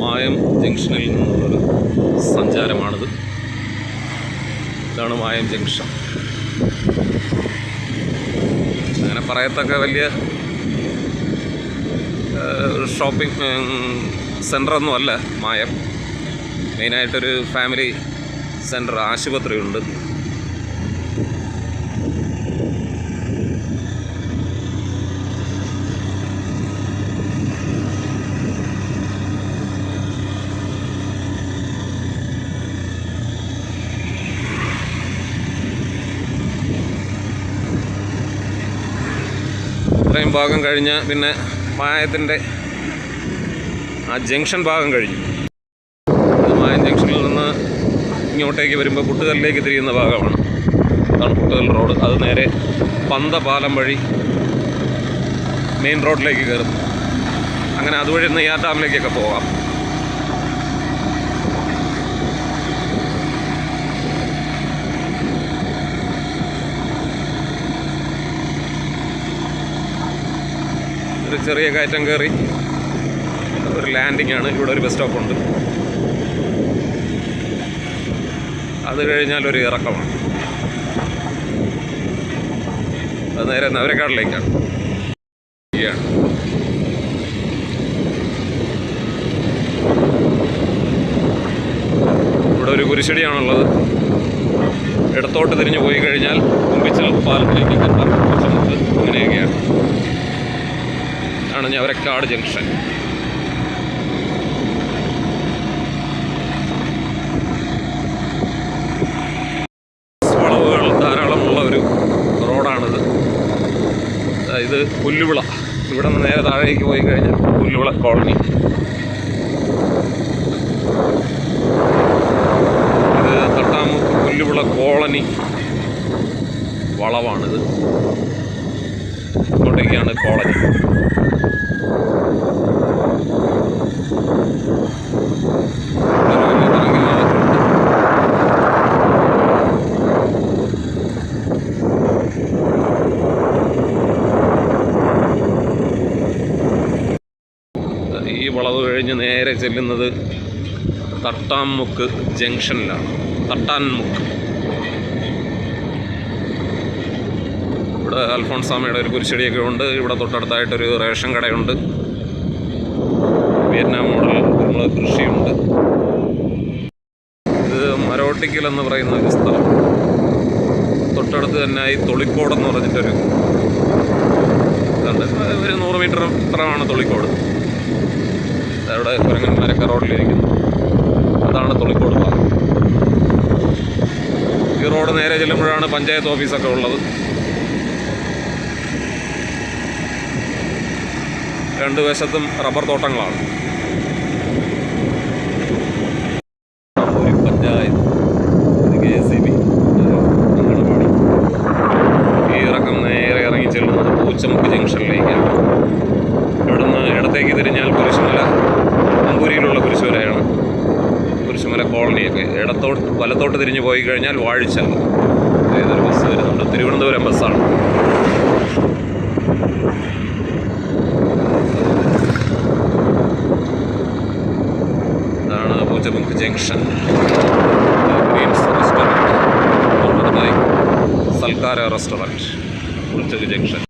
മായം ജംഗ്ഷനിൽ നിന്നുള്ളൊരു സഞ്ചാരമാണിത്. ഇതാണ് മായം ജംഗ്ഷൻ. അങ്ങനെ പറയത്തക്ക വലിയ ഷോപ്പിംഗ് സെന്ററൊന്നും അല്ല മായം. മെയിനായിട്ടൊരു ഫാമിലി സെന്റർ ആശുപത്രിയുണ്ട്. ഇത്രയും ഭാഗം കഴിഞ്ഞ് പിന്നെ മായത്തിന്റെ ആ ജംഗ്ഷൻ ഭാഗം കഴിഞ്ഞു. മായം ജംഗ്ഷനിൽ നിന്ന് ഇങ്ങോട്ടേക്ക് വരുമ്പോൾ പുട്ടുകല്ലിലേക്ക് തിരിയുന്ന ഭാഗമാണ്. അതാണ് പുട്ടുകൽ റോഡ്. അത് നേരെ പന്തപാലം വഴി മെയിൻ റോഡിലേക്ക് കയറും അങ്ങനെ അതുവഴി നെയ്യാറ്റാറിലേക്കൊക്കെ പോകാം. ഒരു ചെറിയ കയറ്റം കയറി. ഒരു ലാൻഡിംഗ് ആണ്. ഇവിടെ ഒരു ബസ് സ്റ്റോപ്പ് ഉണ്ട്. അത് കഴിഞ്ഞാൽ ഒരു ഇറക്കമാണ്. അത് നേരെ നവരക്കാടിലേക്കാണ്. ഇവിടെ ഒരു കുരിശടിയാണുള്ളത്. ഇടത്തോട്ട് തിരിഞ്ഞു പോയി കഴിഞ്ഞാൽ കുമ്പിച്ചൽ പാലത്തിലേക്ക് മുമ്പ് അങ്ങനെയൊക്കെയാണ് ആണ് ഞവരക്കാട് ജംഗ്ഷൻ. വളവുകൾ ധാരാളമുള്ള ഒരു റോഡാണിത്. ഇത് പുല്ലുവിള. ഇവിടെ നിന്ന് നേരെ താഴേക്ക് പോയി കഴിഞ്ഞാൽ പുല്ലുവിള കോളനി. ഇത് തട്ടാമുക്ക് പുല്ലുവിള കോളനി വളവാണിത്. ഇങ്ങോട്ടേക്കാണ് കോളേജ് ഈ വളവ് കഴിഞ്ഞ് നേരെ ചെല്ലുന്നത് തട്ടാൻമുക്ക് ജംഗ്ഷനിലാണ്. തട്ടാൻമുക്ക്. ഇവിടെ അൽഫോൺസാമയുടെ ഒരു കുരിശടിയൊക്കെ ഉണ്ട്. ഇവിടെ തൊട്ടടുത്തായിട്ടൊരു റേഷൻ കടയുണ്ട്. വിയറ്റ്നാം മോഡൽ കുരുമുളക് കൃഷിയുണ്ട്. ഇത് മരോട്ടിക്കൽ എന്ന് പറയുന്ന ഒരു സ്ഥലം. തൊട്ടടുത്ത് തന്നെ ഈ തൊളിക്കോട് എന്ന് പറഞ്ഞിട്ടൊരു ഇതുണ്ട്. ഒരു നൂറ് മീറ്റർ അത്രമാണ് തൊളിക്കോട്. അവിടെ കുരങ്ങന്മാരൊക്കെ റോഡിലിരിക്കുന്നു അതാണ് തൊളിക്കോട് ഭാഗം. ഈ റോഡ് നേരെ ചെല്ലുമ്പോഴാണ് പഞ്ചായത്ത് ഓഫീസൊക്കെ ഉള്ളത്. രണ്ട് വശത്തും റബ്ബർ തോട്ടങ്ങളാണ്. നേരെ ഇറങ്ങി ചെല്ലുന്നത് പൂച്ചമുക്ക് ജംഗ്ഷനിലേക്കാണ് തിരിഞ്ഞാൽ ഇടത്തോട്ട് വലത്തോട്ട് തിരിഞ്ഞു പോയി കഴിഞ്ഞാൽ വാഴിച്ചൽ ഏതൊരു ബസ് വരുന്നുണ്ട്? തിരുവനന്തപുരം ബസ്സാണ്. ഇതാണ് Poochamukku junction greens restaurant Salkara restaurant Poochakku junction